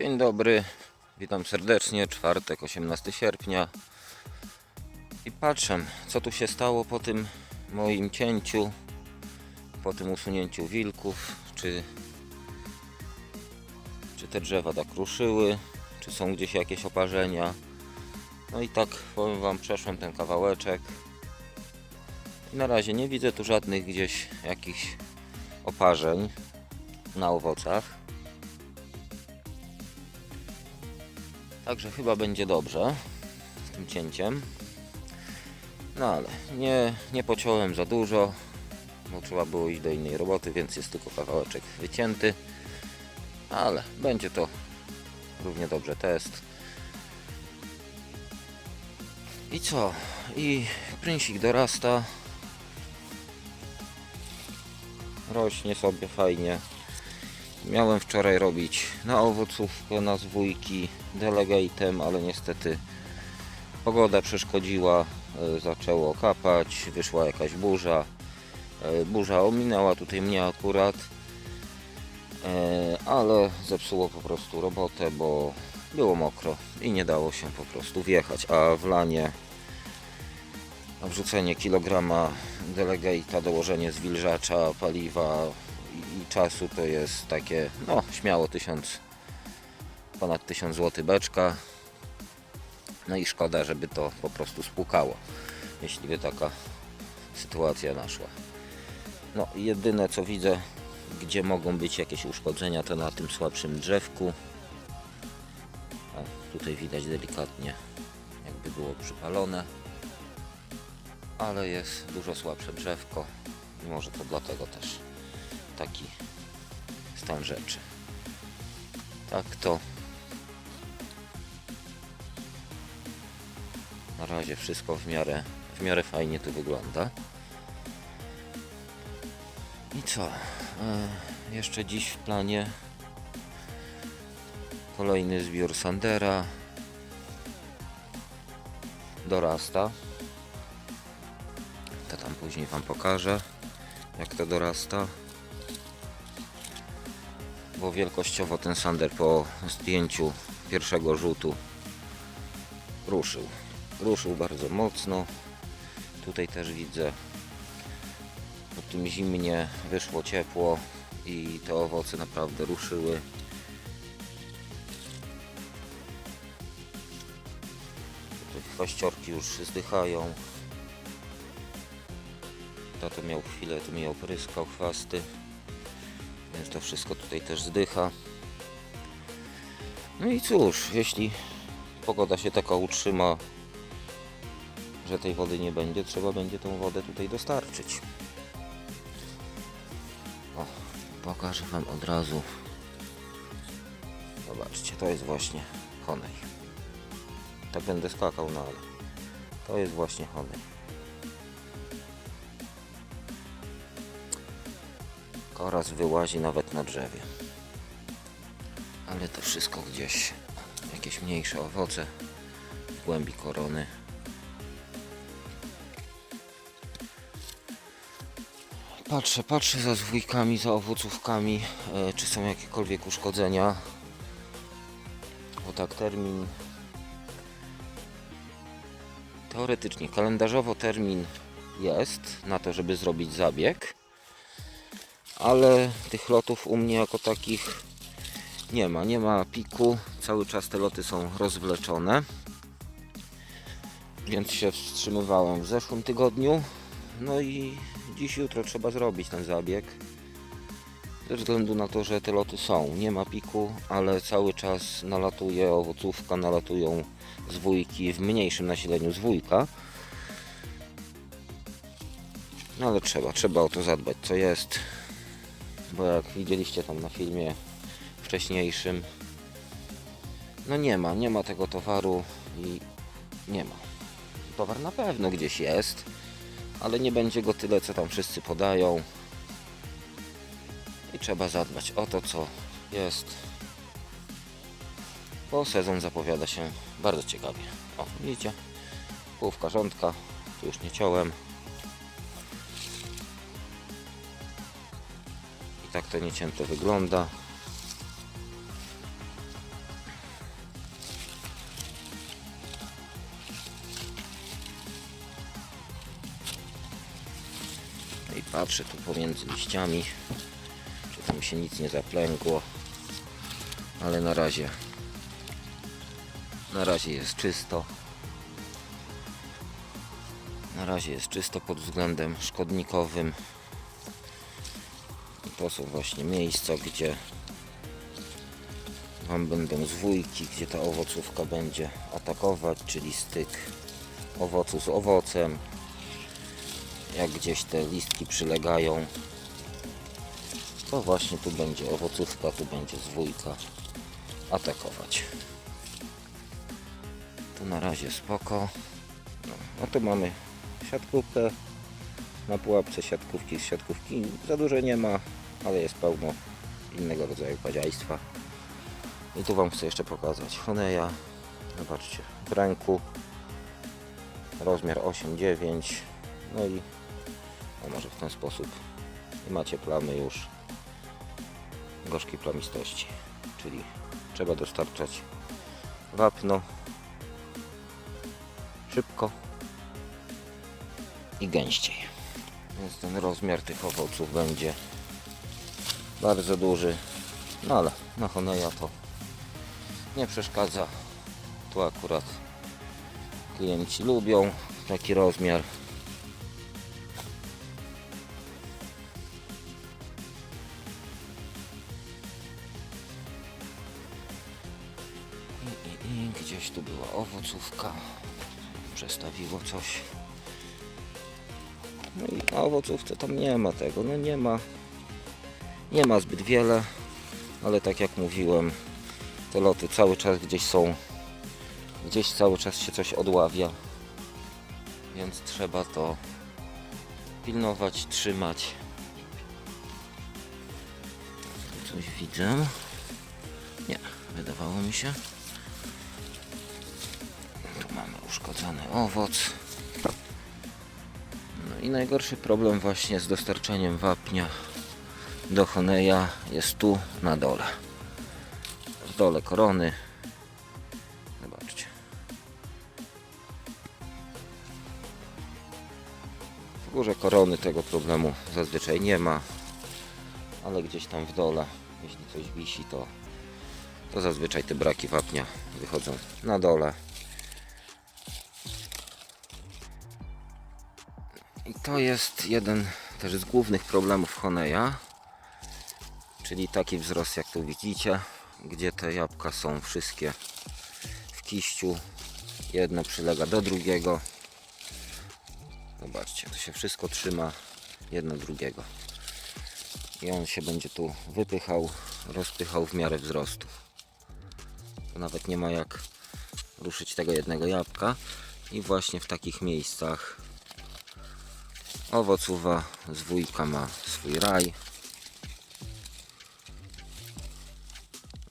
Dzień dobry, witam serdecznie, czwartek, 18 sierpnia. I patrzę, co tu się stało po tym moim cięciu, po tym usunięciu wilków, czy, czy te drzewa tak ruszyły, czy są gdzieś jakieś oparzenia. No i tak powiem Wam, przeszłem ten kawałeczek. I na razie nie widzę tu żadnych gdzieś jakichś oparzeń na owocach. Także chyba będzie dobrze z tym cięciem. No ale nie, nie pociąłem za dużo, bo trzeba było iść do innej roboty, więc jest tylko kawałeczek wycięty. Ale będzie to równie dobrze test. I co? I prynσik dorasta. Rośnie sobie fajnie. Miałem wczoraj robić na owocówkę, na zwójki delegatem, ale niestety pogoda przeszkodziła, e, zaczęło kapać, wyszła jakaś burza. E, Burza ominęła tutaj mnie akurat, e, ale zepsuło po prostu robotę, bo było mokro i nie dało się po prostu wjechać, a w lanie wrzucenie kilograma delegata, dołożenie zwilżacza, paliwa czasu to jest takie, no śmiało 1000, ponad 1000 zł beczka. No i szkoda, żeby to po prostu spłukało, jeśli by taka sytuacja naszła. No jedyne co widzę, gdzie mogą być jakieś uszkodzenia, to na tym słabszym drzewku. O, tutaj widać delikatnie, jakby było przypalone ale jest dużo słabsze drzewko i może to dlatego też taki stan rzeczy. Tak to na razie wszystko w miarę, w miarę fajnie tu wygląda. I co? E, jeszcze dziś w planie kolejny zbiór Sandera dorasta to tam później Wam pokażę, jak to dorasta. Bo wielkościowo ten sander po zdjęciu pierwszego rzutu ruszył. Ruszył bardzo mocno. Tutaj też widzę, po tym zimnie wyszło ciepło i te owoce naprawdę ruszyły. Chwaściorki już zdychają. Tato miał chwilę, tu mi opryskał chwasty, więc to wszystko tutaj też zdycha. No i cóż, jeśli pogoda się taka utrzyma, że tej wody nie będzie, trzeba będzie tą wodę tutaj dostarczyć. O, pokażę Wam od razu. Zobaczcie, to jest właśnie Honej. Tak będę skakał, no ale to jest właśnie Honej. Oraz wyłazi nawet na drzewie. Ale to wszystko gdzieś. Jakieś mniejsze owoce w głębi korony. Patrzę, patrzę za zwójkami, za owocówkami, e, czy są jakiekolwiek uszkodzenia. Bo tak termin. Teoretycznie, kalendarzowo termin jest na to, żeby zrobić zabieg ale tych lotów u mnie jako takich nie ma, nie ma piku, cały czas te loty są rozwleczone. Więc się wstrzymywałem w zeszłym tygodniu. No i dziś jutro trzeba zrobić ten zabieg. Ze względu na to, że te loty są, nie ma piku, ale cały czas nalatuje owocówka, nalatują zwójki w mniejszym nasileniu zwójka. No ale trzeba, trzeba o to zadbać co jest bo jak widzieliście tam na filmie wcześniejszym no nie ma, nie ma tego towaru i nie ma. Towar na pewno gdzieś jest ale nie będzie go tyle co tam wszyscy podają. I trzeba zadbać o to co jest bo sezon zapowiada się bardzo ciekawie. O widzicie? Połówka rządka tu już nie ciąłem Tak to niecięte wygląda. No I patrzę tu pomiędzy liściami, czy tam się nic nie zaplęgło, ale na razie na razie jest czysto. Na razie jest czysto pod względem szkodnikowym. Są właśnie miejsca, gdzie Wam będą zwójki, gdzie ta owocówka będzie atakować, czyli styk owocu z owocem. Jak gdzieś te listki przylegają, to właśnie tu będzie owocówka, tu będzie zwójka atakować. Tu na razie spoko. No, a tu mamy siatkówkę. Na pułapce siatkówki z siatkówki za dużo nie ma, ale jest pełno innego rodzaju padziajstwa. I tu Wam chcę jeszcze pokazać. Honeja. Zobaczcie, w ręku rozmiar 8-9 no i no może w ten sposób. I macie plamy już. Gorzkiej plamistości. Czyli trzeba dostarczać wapno. Szybko. I gęściej. Więc ten rozmiar tych owoców będzie bardzo duży. No ale na Honeja to nie przeszkadza. Tu akurat klienci lubią taki rozmiar. I gdzieś tu była owocówka. Przestawiło coś. No i na owocówce tam nie ma tego. No nie ma nie ma zbyt wiele ale tak jak mówiłem te loty cały czas gdzieś są gdzieś cały czas się coś odławia więc trzeba to pilnować, trzymać. Coś widzę. Nie, wydawało mi się. Tu mamy uszkodzony owoc. No i najgorszy problem właśnie z dostarczeniem wapnia do Honeja jest tu na dole. W dole korony. Zobaczcie. W górze korony tego problemu zazwyczaj nie ma ale gdzieś tam w dole jeśli coś wisi to to zazwyczaj te braki wapnia wychodzą na dole. I to jest jeden też z głównych problemów Honeja czyli taki wzrost jak tu widzicie gdzie te jabłka są wszystkie w kiściu. Jedno przylega do drugiego. Zobaczcie to się wszystko trzyma jedno drugiego. I on się będzie tu wypychał rozpychał w miarę wzrostu. Nawet nie ma jak ruszyć tego jednego jabłka. I właśnie w takich miejscach owocowa zwójka ma swój raj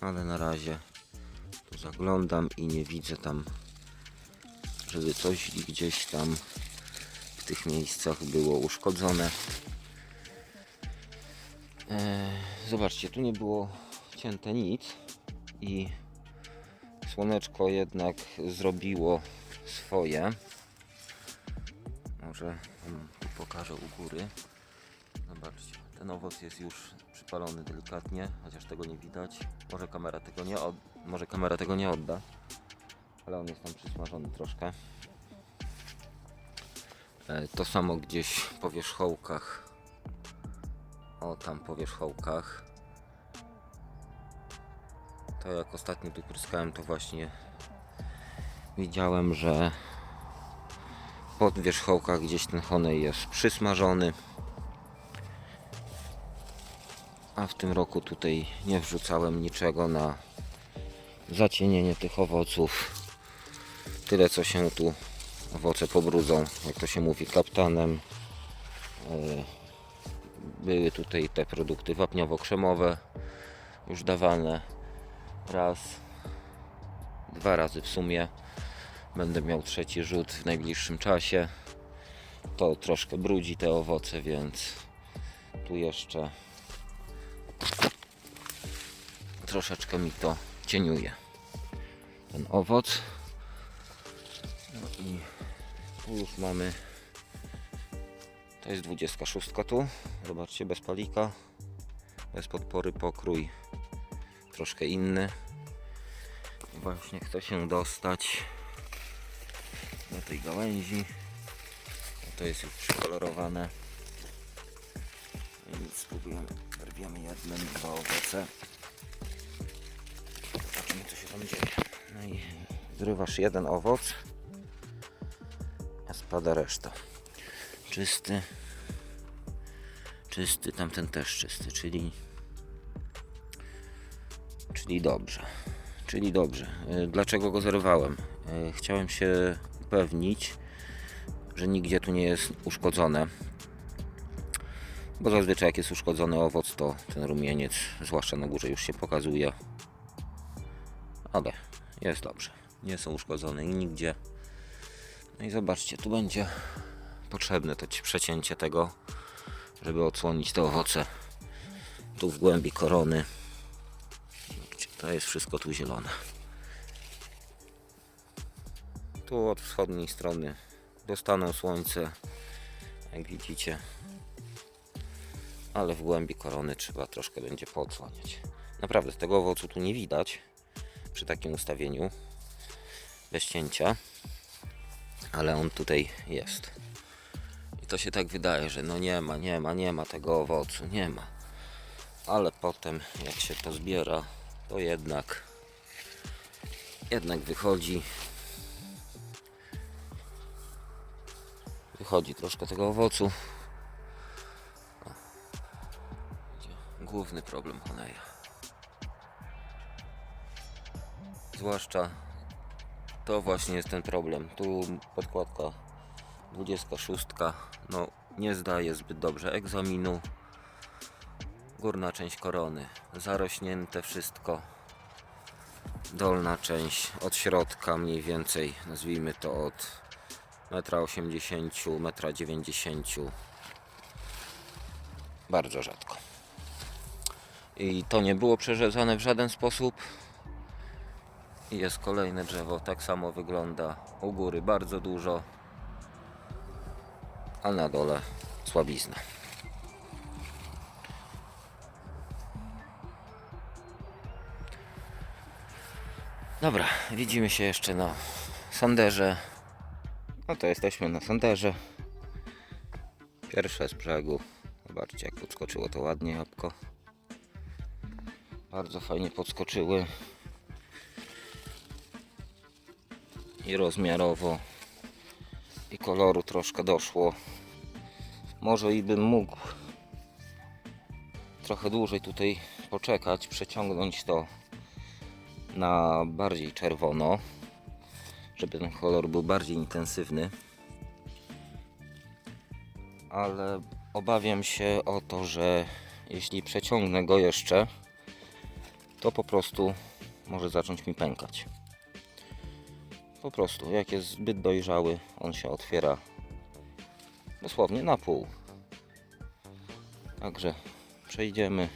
ale na razie tu zaglądam i nie widzę tam żeby coś gdzieś tam w tych miejscach było uszkodzone. E, zobaczcie tu nie było cięte nic i słoneczko jednak zrobiło swoje. Może pokażę u góry. Zobaczcie ten owoc jest już przypalony delikatnie, chociaż tego nie widać. Może kamera tego nie, od... Może kamera tego nie odda, ale on jest tam przysmażony troszkę. E, To samo gdzieś po wierzchołkach. O, tam po wierzchołkach. To jak ostatnio tu pryskałem, to właśnie widziałem, że pod wierzchołkach gdzieś ten honej jest przysmażony a w tym roku tutaj nie wrzucałem niczego na zacienienie tych owoców. Tyle co się tu owoce pobrudzą jak to się mówi kaptanem. E, były tutaj te produkty wapniowo-krzemowe już dawane raz dwa razy w sumie. Będę miał trzeci rzut w najbliższym czasie. To troszkę brudzi te owoce więc tu jeszcze troszeczkę mi to cieniuje ten owoc no i tu już mamy To jest 26 tu. Zobaczcie, bez palika. Bez podpory pokrój. Troszkę inny. Właśnie chcę się dostać do tej gałęzi. To jest już przykolorowane. Więc spróbujemy. Wyrwiemy jednym, dwa owoce. Zobaczymy co się tam dzieje. No i zrywasz jeden owoc, a spada reszta. Czysty. Czysty, tamten też czysty, czyli czyli dobrze. Czyli dobrze. Y, Dlaczego go zerwałem? Y, Chciałem się upewnić, że nigdzie tu nie jest uszkodzone. Bo zazwyczaj jak jest uszkodzony owoc, to ten rumieniec, zwłaszcza na górze, już się pokazuje. Ale jest dobrze. Nie są uszkodzone nigdzie. No i zobaczcie, tu będzie potrzebne to ci- przecięcie tego, żeby odsłonić te owoce tu w głębi korony. To jest wszystko tu zielone. Tu od wschodniej strony dostaną słońce, jak widzicie. Ale w głębi korony trzeba troszkę będzie poodsłaniać. Naprawdę tego owocu tu nie widać przy takim ustawieniu bez cięcia, ale on tutaj jest. I to się tak wydaje, że no nie ma, nie ma, nie ma tego owocu, nie ma. Ale potem jak się to zbiera, to jednak jednak wychodzi wychodzi troszkę tego owocu. Główny problem Honeja. Zwłaszcza to właśnie jest ten problem. Tu podkładka 26 no nie zdaje zbyt dobrze egzaminu. Górna część korony zarośnięte wszystko. Dolna część od środka mniej więcej, nazwijmy to od 1,80 m, 1,90 m. Bardzo rzadko. I to nie było przerzezane w żaden sposób. I jest kolejne drzewo, tak samo wygląda. U góry bardzo dużo, a na dole słabizna. Dobra, widzimy się jeszcze na sanderze. No to jesteśmy na sanderze. Pierwsze z brzegu. Zobaczcie jak podskoczyło to ładnie jabłko. Bardzo fajnie podskoczyły. I rozmiarowo. I koloru troszkę doszło. Może i bym mógł trochę dłużej tutaj poczekać, przeciągnąć to na bardziej czerwono, żeby ten kolor był bardziej intensywny. Ale obawiam się o to, że jeśli przeciągnę go jeszcze, to po prostu może zacząć mi pękać. Po prostu, jak jest zbyt dojrzały, on się otwiera dosłownie na pół. Także przejdziemy,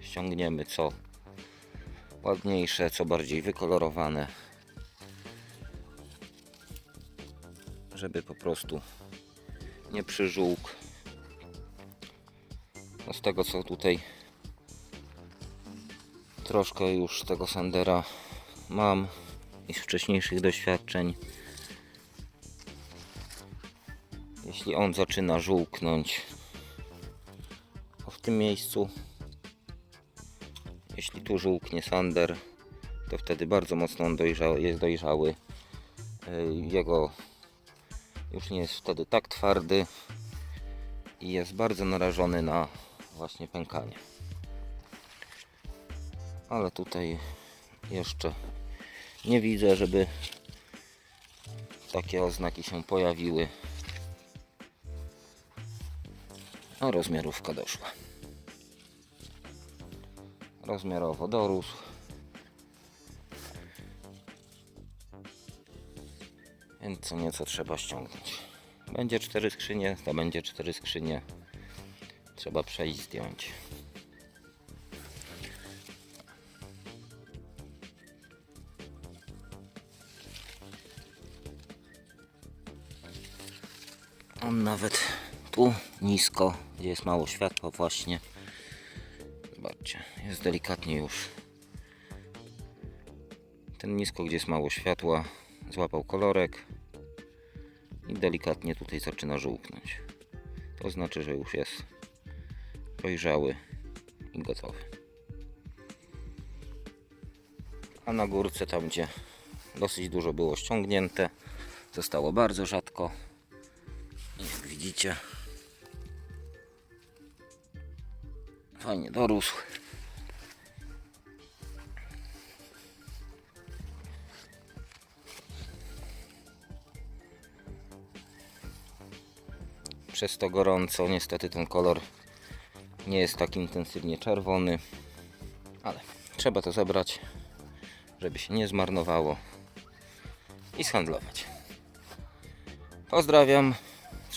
ściągniemy co ładniejsze, co bardziej wykolorowane, żeby po prostu nie przyżółkł. No z tego co tutaj troszkę już tego Sandera mam i z wcześniejszych doświadczeń. Jeśli on zaczyna żółknąć w tym miejscu, jeśli tu żółknie Sander, to wtedy bardzo mocno on dojrzały, jest dojrzały. Yy, Jego już nie jest wtedy tak twardy i jest bardzo narażony na właśnie pękanie. Ale tutaj jeszcze nie widzę, żeby takie oznaki się pojawiły. A rozmiarówka doszła. Rozmiarowo dorósł. Więc co nieco trzeba ściągnąć. Będzie cztery skrzynie, to będzie cztery skrzynie. Trzeba przejść, zdjąć. On nawet tu nisko, gdzie jest mało światła właśnie. Zobaczcie, jest delikatnie już. Ten nisko, gdzie jest mało światła, złapał kolorek i delikatnie tutaj zaczyna żółknąć. To znaczy, że już jest dojrzały i gotowy. A na górce, tam gdzie dosyć dużo było ściągnięte, zostało bardzo rzadko. Widzicie, fajnie dorósł. Przez to gorąco, niestety ten kolor nie jest tak intensywnie czerwony, ale trzeba to zebrać, żeby się nie zmarnowało i zhandlować. Pozdrawiam,